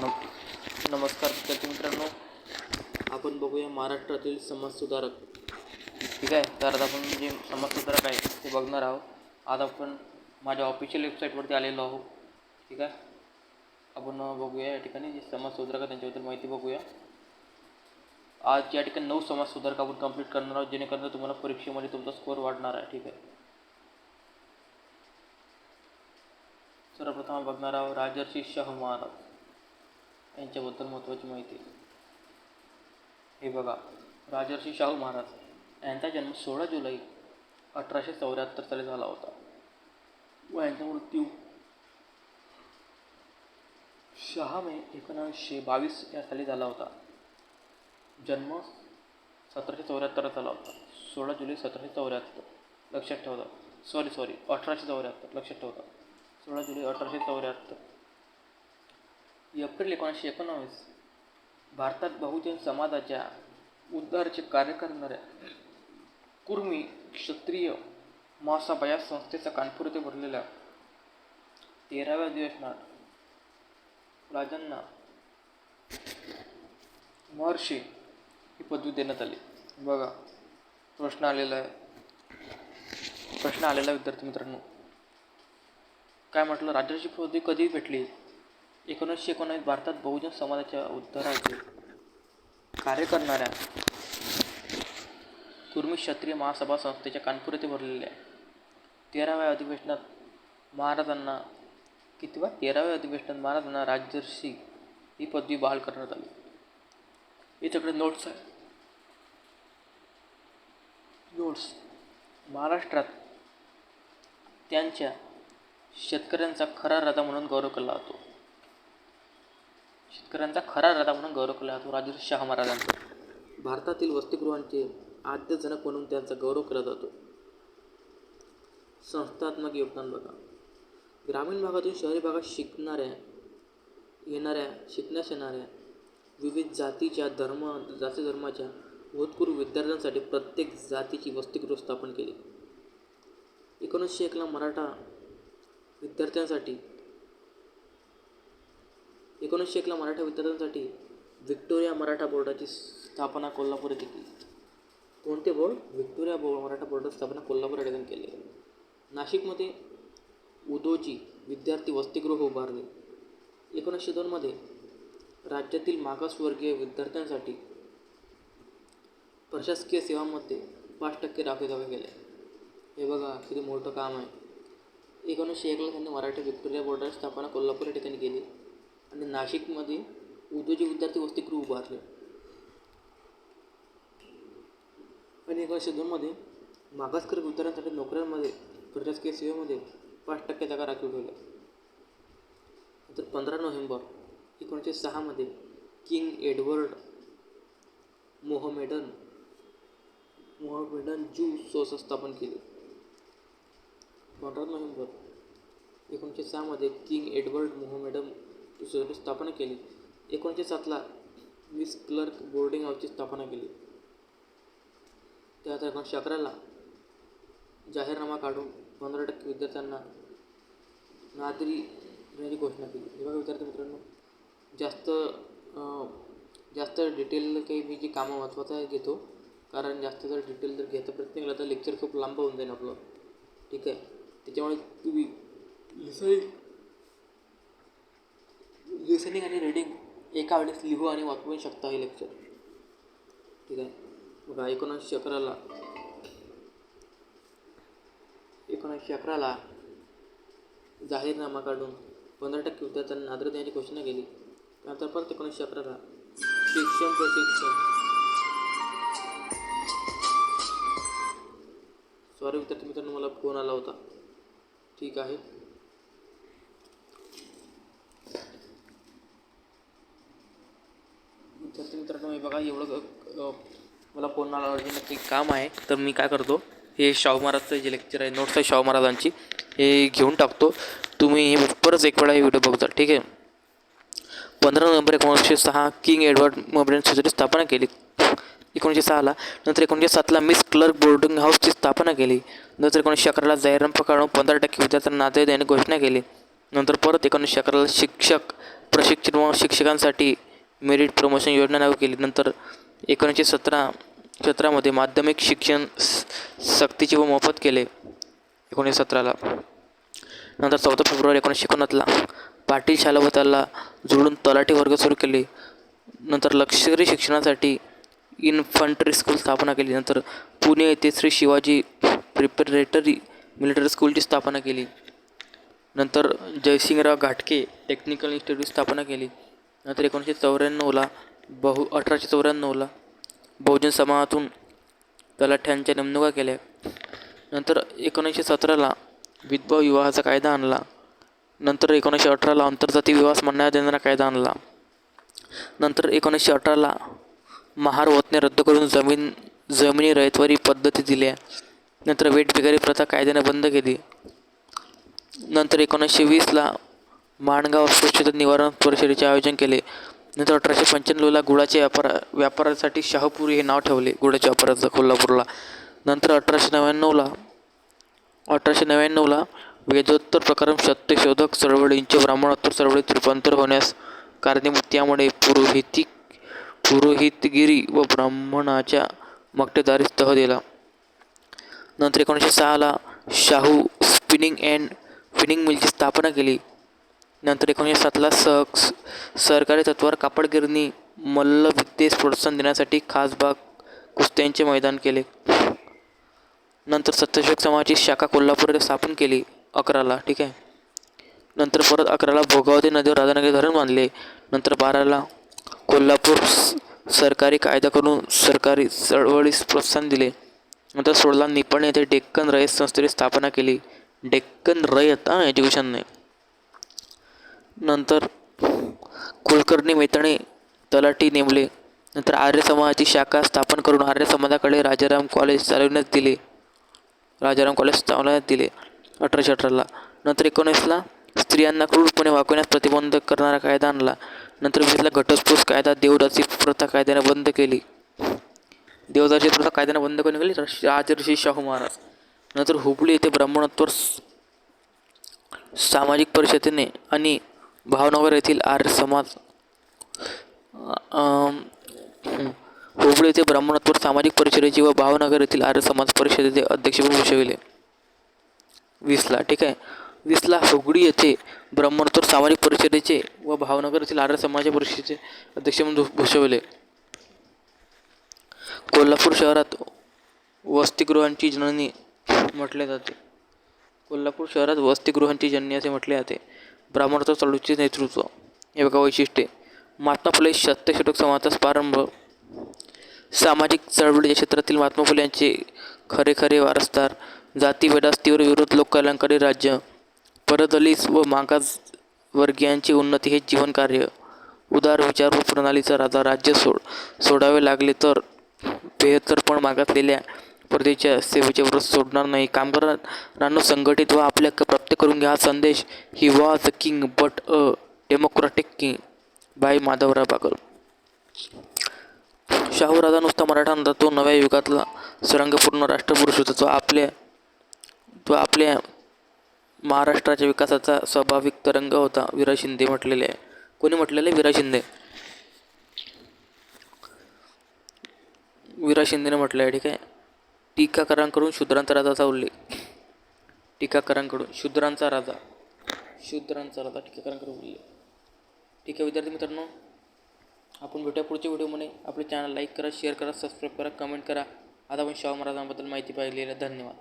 नम, नमस्कार विद्यार्थी मित्रांनो. आपण बघूया महाराष्ट्रातील समाजसुधारक. ठीक आहे? तर आता आपण जे समाजसुधारक आहे, ते बघणार आहोत. आज आपण माझ्या ऑफिशियल वेबसाईटवरती आलेलो आहोत. ठीक आहे? आपण बघूया या ठिकाणी जे समाजसुधारक त्यांच्याबद्दल माहिती बघूया. आज या ठिकाणी नऊ समाजसुधारक आपण कंप्लीट करणार आहोत, जेणेकरून तुम्हाला परीक्षेमध्ये तुमचा स्कोअर वाढणार आहे. ठीक आहे? सर्वप्रथम बघणार आहोत राजर्षी शाहू महाराज यांच्याबद्दल महत्त्वाची माहिती. हे बघा राजर्षी शाहू महाराज यांचा जन्म सोळा जुलै अठराशे चौऱ्याहत्तर साली झाला होता. व यांचा मृत्यू सहा मे एकोणावीसशे बावीस या साली झाला होता. जन्म सतराशे चौऱ्याहत्तर झाला होता. सोळा जुलै सतराशे चौऱ्याहत्तर लक्षात ठेवता सॉरी सॉरी अठराशे चौऱ्याहत्तर लक्षात ठेवता सोळा जुलै अठराशे चौऱ्याहत्तर. एप्रिल एकोणीसशे एकोणावीस भारतात बहुजन समाजाच्या उद्धाराचे कार्य करणाऱ्या कुर्मी क्षत्रिय महासभा या संस्थेचा कानपूर येथे भरलेल्या तेराव्या अधिवेशनात राजांना महर्षी ही पदवी देण्यात आली. बघा प्रश्न आलेला आहे. प्रश्न आलेला आहे विद्यार्थी मित्रांनो. काय म्हटलं? राजर्षी पदवी कधी भेटली? एकोणीसशे एकोणावीस भारतात बहुजन समाजाच्या उद्धाराचे कार्य करणाऱ्या कुर्मी क्षत्रिय महासभा संस्थेच्या कानपूर येथे भरलेल्या तेराव्या अधिवेशनात महाराजांना किंवा तेराव्या अधिवेशनात महाराजांना राजर्षी ही पदवी बहाल करण्यात आली. याच्याकडे नोट्स आहे नोट्स महाराष्ट्रात त्यांच्या शेतकऱ्यांचा खरा राजा म्हणून गौरव केला जातो. शेतकऱ्यांचा खरा राजा म्हणून गौरव केला जातो राजर्षी शाह महाराजांचा. भारतातील वसतिगृहांचे आद्यजनक म्हणून त्यांचा गौरव केला जातो. संस्थात्मक योगदान बघा. ग्रामीण भागातून शहरी भागात शिकणाऱ्या येणाऱ्या शिकण्यास येणाऱ्या विविध जातीच्या धर्म जाती धर्माच्या भूतपूर्व विद्यार्थ्यांसाठी प्रत्येक जातीची वसतिगृह स्थापन केली. एकोणीसशे एकला मराठा विद्यार्थ्यांसाठी एकोणीसशे एकला मराठा विद्यार्थ्यांसाठी व्हिक्टोरिया मराठा बोर्डाची स्थापना कोल्हापूर येथे केली. कोणते बोर्ड? व्हिक्टोरिया बोर्ड मराठा बोर्डाची स्थापना कोल्हापूर या ठिकाणी केली. नाशिकमध्ये उदोजी विद्यार्थी वसतिगृह उभारले. एकोणीसशे दोनमध्ये राज्यातील मागासवर्गीय विद्यार्थ्यांसाठी प्रशासकीय सेवांमध्ये पाच टक्के राखीव जागा केल्या हे बघा किती मोठं काम आहे. एकोणीसशे एकला त्यांनी मराठी व्हिक्टोरिया बोर्डाची स्थापना कोल्हापूर या ठिकाणी केली. आणि नाशिकमध्ये उद्योजी विद्यार्थी वसतिगृह उभारले आणि एकोणीसशे दोनमध्ये मागासकर विद्यार्थ्यांसाठी नोकऱ्यांमध्ये प्रशासकीय सेवेमध्ये पाच टक्के जागा राखीव ठेवल्या. नंतर पंधरा नोव्हेंबर एकोणीसशे सहामध्ये किंग एडवर्ड मोहमेडन मोहमेडन जू संस्था स्थापन केली. पंधरा नोव्हेंबर एकोणीसशे सहामध्ये किंग एडवर्ड मोहमेडन स्थापना केली. एकोणीसशे सातला मिस क्लर्क बोर्डिंग हाऊसची स्थापना केली. त्यात एकोणीसशे अकराला जाहीरनामा काढून पंधरा टक्के विद्यार्थ्यांना नादरी देण्याची घोषणा केली. हे बघा विद्यार्थी मित्रांनो जास्त जास्त डिटेल काही मी जी कामं महत्त्वाचं आहे घेतो कारण जास्त जर डिटेल जर घ्यायचा प्रयत्न केला तर लेक्चर खूप लांब होऊन जाईल आपलं. ठीक आहे? त्याच्यामुळे तुम्ही लिसनिंग आणि रिडिंग एका वेळेस लिहू आणि वाचवू शकता हे लेक्चर ठीक आहे? बघा एकोणीसशे अकराला एकोणीसशे अकराला जाहीरनामा काढून पंधरा टक्के विद्यार्थ्यांना आदर देण्याची घोषणा केली. त्यानंतर परत एकोणीसशे अकराला शिक्षण प्रशिक्षण. सॉरी विद्यार्थी मित्रांनो मला फोन आला होता. ठीक आहे विद्यार्थी मित्रांनो हे बघा एवढं मला फोन आला अर्जंट काही काम आहे. तर मी काय करतो हे शाहू महाराजचं जे लेक्चर आहे नोट्स आहे शाहू महाराजांची हे घेऊन टाकतो. तुम्ही हे परत एक वेळा हे व्हिडिओ बघता ठीक आहे? पंधरा नोव्हेंबर एकोणीसशे सहा किंग एडवर्ड मोबरेन सोसायटी स्थापना केली. एकोणीसशे सहाला नंतर एकोणीसशे सातला मिस क्लर्क बोर्डिंग हाऊसची स्थापना केली. नंतर एकोणीसशे अकराला जाहीरनामा पकडून पंधरा टक्के विद्यार्थ्यांना नाते देण्याची घोषणा केली. नंतर परत एकोणीसशे अकराला शिक्षक प्रशिक्षण व शिक्षकांसाठी मेरिट प्रमोशन योजना लागू केली. नंतर एकोणीसशे सतरा सतरामध्ये माध्यमिक शिक्षण स- सक्तीचे व मोफत केले एकोणीसशे सतराला. नंतर चौदा फेब्रुवारी एकोणीसशे एकोणतला पाटील शाला व त्याला जोडून तलाठी वर्ग सुरू केले. नंतर लष्करी शिक्षणासाठी इन्फंट्री स्कूल स्थापना केली. नंतर पुणे येथे श्री शिवाजी प्रिपरेटरी मिलिटरी स्कूलची स्थापना केली. नंतर जयसिंगराव घाटके टेक्निकल इन्स्टिट्यूट स्थापना केली. नंतर एकोणीसशे चौऱ्याण्णवला बहु अठराशे चौऱ्याण्णवला बहुजन समाजातून तलाठ्यांच्या नेमणुका केल्या. नंतर एकोणीसशे सतराला विधवा विवाहाचा कायदा आणला. नंतर एकोणीसशे अठराला आंतरजातीय विवाह म्हणण्यात देणारा कायदा आणला. नंतर एकोणीसशे अठराला महार वतने रद्द करून जमीन जमिनी रयतवारी पद्धती दिल्या. नंतर वेठबिगारी प्रथा कायद्याने बंद केली. नंतर एकोणीसशे वीसला माणगाव अस्पृश्यता निवारण परिषदेचे आयोजन केले. नंतर अठराशे पंच्याण्णवला गुळाच्या व्यापार व्यापारासाठी शाहपुरी हे नाव ठेवले गुळाच्या व्यापाराचं कोल्हापूरला. नंतर अठराशे नव्याण्णवला अठराशे नव्याण्णवला वेदोत्तर प्रकरण सत्यशोधक चळवळींचे ब्राह्मणोत्तर चळवळीत रूपांतर होण्यास कारणीभूत. त्यामुळे पुरोहितिक पुरोहितगिरी व ब्राह्मणाच्या मक्तेदारीस तह दिला. नंतर एकोणीसशे सहाला शाहू स्पिनिंग अँड फिनिंग मिलची स्थापना केली. नंतर एकोणीसशे सातला सह सरकारी तत्वावर कापडगिरणी मल्लविद्येस प्रोत्साहन देण्यासाठी खासबाग कुस्त्यांचे मैदान केले. नंतर सत्यशोक समाजाची शाखा कोल्हापूर येथे स्थापन केली अकराला ठीक आहे. नंतर परत अकराला भोगावती नदीवर राधानगरी धरण बांधले. नंतर बाराला कोल्हापूर सरकारी कायदा करून सरकारी चळवळीस प्रोत्साहन दिले. नंतर सोळाला निपण येथे डेक्कन रयत संस्थेची स्थापना केली. डेक्कन रयत हां एज्युकेशन नाही नंतर कुलकर्णी मेतणे तलाठी नेमले नंतर आर्य समाजाची शाखा स्थापन करून आर्य समाजाकडे राजाराम कॉलेज चालविण्यात दिले. राजाराम कॉलेज चालवण्यात दिले. अठराशे अठराला नंतर एकोणीसला स्त्रियांना क्रूरपणे वागवण्यास प्रतिबंध करणारा कायदा आणला. नंतर वीसला घटस्फोट कायदा देवदासी प्रथा कायद्याने बंद केली. देवदासी प्रथा कायद्याने बंद करून गेली राजर्षी शाहू महाराज. नंतर हुबळी येथे ब्राह्मणत्व सामाजिक परिषदेने आणि भावनगर येथील आर्य समाज हुबळी येथे ब्राह्मणत्वर सामाजिक परिषदेची व भावनगर येथील आर्य समाज परिषदेचे अध्यक्षपद भूषविले वीसला ठीक आहे. वीसला हुगडी येथे ब्राह्मणोत्तर सामाजिक परिषदेचे व भावनगर येथील आर्य समाज परिषदेचे अध्यक्ष म्हणून भू- कोल्हापूर शहरात वसतिगृहांची जननी म्हटले जाते. कोल्हापूर शहरात वसतिगृहांची जननी असे म्हटले जाते. ब्राह्मणाचा चालूचे नेतृत्व. हे बघा वैशिष्ट्ये. महात्मा फुले सत्यशतक समाजाचा प्रारंभ. सामाजिक चळवळीच्या क्षेत्रातील महात्मा फुले यांचे खरे खरे वारसदार. जातीभेदास तीव्र विरोध लोककल्याणकारी राज्य. परदलित व मागास वर्गीयांची उन्नती हे जीवन कार्य. उदार विचार व प्रणालीचा राजा राज्य सोड सोडावे लागले तर बेहत्तर पण मागासलेल्या स्पर्धेच्या सेवेचे व्रत सोडणार नाही. कामगारांना संघटित व आपल्या प्राप्त करून घ्या हा संदेश. He was a king but a democratic king by Madhavrao Bagal. Shahu राजा नुसता मराठा नव्हता. तो नव्या युगातला सरंगपूर्ण राष्ट्रपुरुष होता. तो आपल्या तो आपल्या महाराष्ट्राच्या विकासाचा स्वाभाविक तरंग होता. विरा शिंदे म्हटलेले आहे. कोणी म्हटलेलं? आहे विरा शिंदे. विरा शिंदेने म्हटलं आहे ठीक आहे? टीकाकारांकडून शूद्रांचा राजाचा उल्लेख टीकाकारांकडून शूद्रांचा राजा शूद्रांचा राजा टीकाकारांकडून उल्लेख ठीक आहे विद्यार्थी मित्रांनो आपण भेटूया पुढच्या व्हिडिओमध्ये. आपले चॅनल लाईक करा शेअर करा सबस्क्राईब करा कमेंट करा. आता आपण शाहू महाराजांबद्दल माहिती पाहिलेली आहे. धन्यवाद.